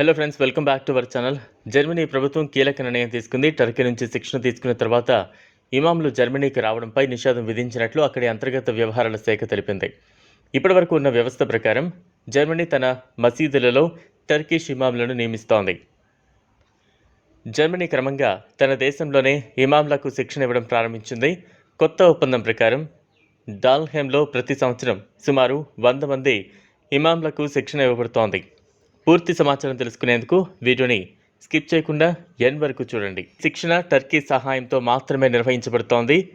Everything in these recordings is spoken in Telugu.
Hello friends welcome back to our channel Germany ప్రభుత్వం కీలక నిర్ణయం తీసుకుంది. టర్కీ నుంచి శిక్షణ తీసుకున్న తర్వాత ఇమాంలు జర్మనీకి రావడంపై నిషేధం విధించినట్లు అక్కడి అంతర్గత వ్యవహారాల శాఖ తెలిపింది. ఇప్పటివరకు ఉన్న వ్యవస్థ ప్రకారం జర్మనీ తన మసీదులలో టర్కీష్ ఇమాంలను నియమిస్తోంది. జర్మనీ క్రమంగా తన దేశంలోనే ఇమాంలకు శిక్షణ ఇవ్వడం ప్రారంభించింది. కొత్త ఒప్పందం ప్రకారం డాల్హెమ్లో ప్రతి సంవత్సరం సుమారు వంద మంది ఇమాంలకు శిక్షణ ఇవ్వబడుతోంది. పూర్తి సమాచారం తెలుసుకునేందుకు వీడియోని స్కిప్ చేయకుండా ఎన్ వరకు చూడండి. శిక్షణ టర్కీ సహాయంతో మాత్రమే నిర్వహించబడుతోంది.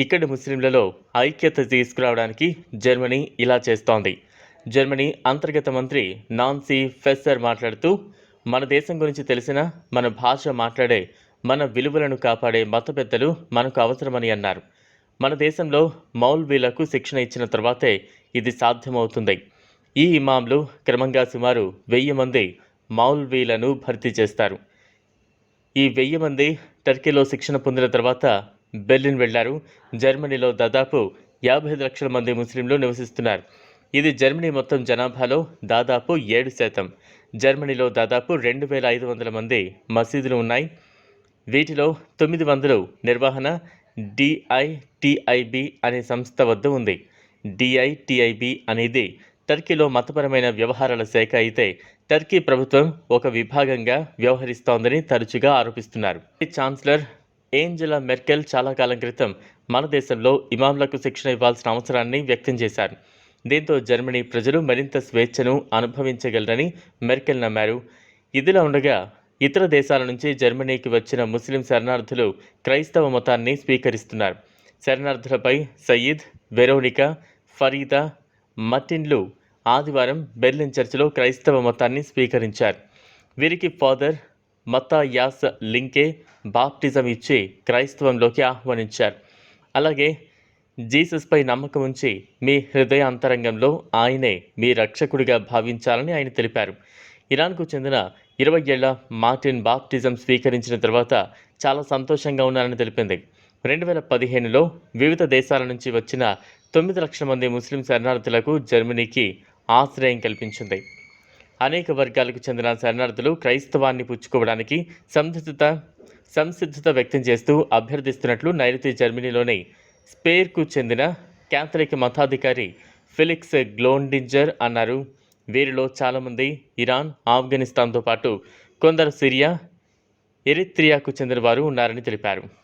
ఇక్కడి ముస్లింలలో ఐక్యత తీసుకురావడానికి జర్మనీ ఇలా చేస్తోంది. జర్మనీ అంతర్గత మంత్రి నాన్సీ ఫెస్సర్ మాట్లాడుతూ మన దేశం గురించి తెలిసిన మన భాష మాట్లాడే మన విలువలను కాపాడే మత పెద్దలు మనకు అవసరమని అన్నారు. మన దేశంలో మౌల్వీలకు శిక్షణ ఇచ్చిన తర్వాతే ఇది సాధ్యమవుతుంది. ఈ ఇమాంలు క్రమంగా సుమారు వెయ్యి మంది మౌల్వీలను భర్తీ చేస్తారు. ఈ వెయ్యి మంది టర్కీలో శిక్షణ పొందిన తర్వాత బెర్లిన్ వెళ్ళారు. జర్మనీలో దాదాపు యాభై ఐదు లక్షల మంది ముస్లింలు నివసిస్తున్నారు. ఇది జర్మనీ మొత్తం జనాభాలో దాదాపు ఏడు శాతం. జర్మనీలో దాదాపు రెండు వేల ఐదు వందల మంది మసీదులు ఉన్నాయి. వీటిలో తొమ్మిది వందలు నిర్వహణ డిఐటిఐబి అనే సంస్థ వద్ద ఉంది. డిఐటిఐబి అనేది టర్కీలో మతపరమైన వ్యవహారాల శాఖ అయితే టర్కీ ప్రభుత్వం ఒక విభాగంగా వ్యవహరిస్తోందని తరచుగా ఆరోపిస్తున్నారు. ఈ ఛాన్సలర్ ఏంజెలా మెర్కెల్ చాలా కాలం క్రితం మన దేశంలో ఇమాంలకు శిక్షణ ఇవ్వాల్సిన అవసరాన్ని వ్యక్తం చేశారు. దీంతో జర్మనీ ప్రజలు మరింత స్వేచ్ఛను అనుభవించగలరని మెర్కెల్ నమ్మారు. ఇదిలా ఉండగా ఇతర దేశాల నుంచి జర్మనీకి వచ్చిన ముస్లిం శరణార్థులు క్రైస్తవ మతాన్ని స్వీకరిస్తున్నారు. శరణార్థులపై సయీద్ వెరోనికా ఫరీదా మర్టిన్లు ఆదివారం బెర్లిన్ చర్చిలో క్రైస్తవ మతాన్ని స్వీకరించారు. వీరికి ఫాదర్ మతా యాస్ లింకే బాప్టిజం ఇచ్చి క్రైస్తవంలోకి ఆహ్వానించారు. అలాగే జీసస్పై నమ్మకం ఉంచి మీ హృదయ అంతరంగంలో ఆయనే మీ రక్షకుడిగా భావించాలని ఆయన తెలిపారు. ఇరాన్కు చెందిన ఇరవై ఏళ్ళ మార్టిన్ బాప్టిజం స్వీకరించిన తర్వాత చాలా సంతోషంగా ఉన్నారని తెలిపింది. రెండు వేల పదిహేనులో వివిధ దేశాల నుంచి వచ్చిన తొమ్మిది లక్షల మంది ముస్లిం శరణార్థులకు జర్మనీకి ఆశ్రయం కల్పించింది. అనేక వర్గాలకు చెందిన శరణార్థులు క్రైస్తవాన్ని పుచ్చుకోవడానికి సంసిద్ధత సంసిద్ధత వ్యక్తం చేస్తూ అభ్యర్థిస్తున్నట్లు నైరుతి జర్మనీలోని స్పేర్కు చెందిన క్యాథలిక్ మతాధికారి ఫిలిక్స్ గ్లోండింజర్ అన్నారు. వీరిలో చాలామంది ఇరాన్ ఆఫ్ఘనిస్తాన్తో పాటు కొందరు సిరియా ఎరిత్రియాకు చెందిన వారు ఉన్నారని తెలిపారు.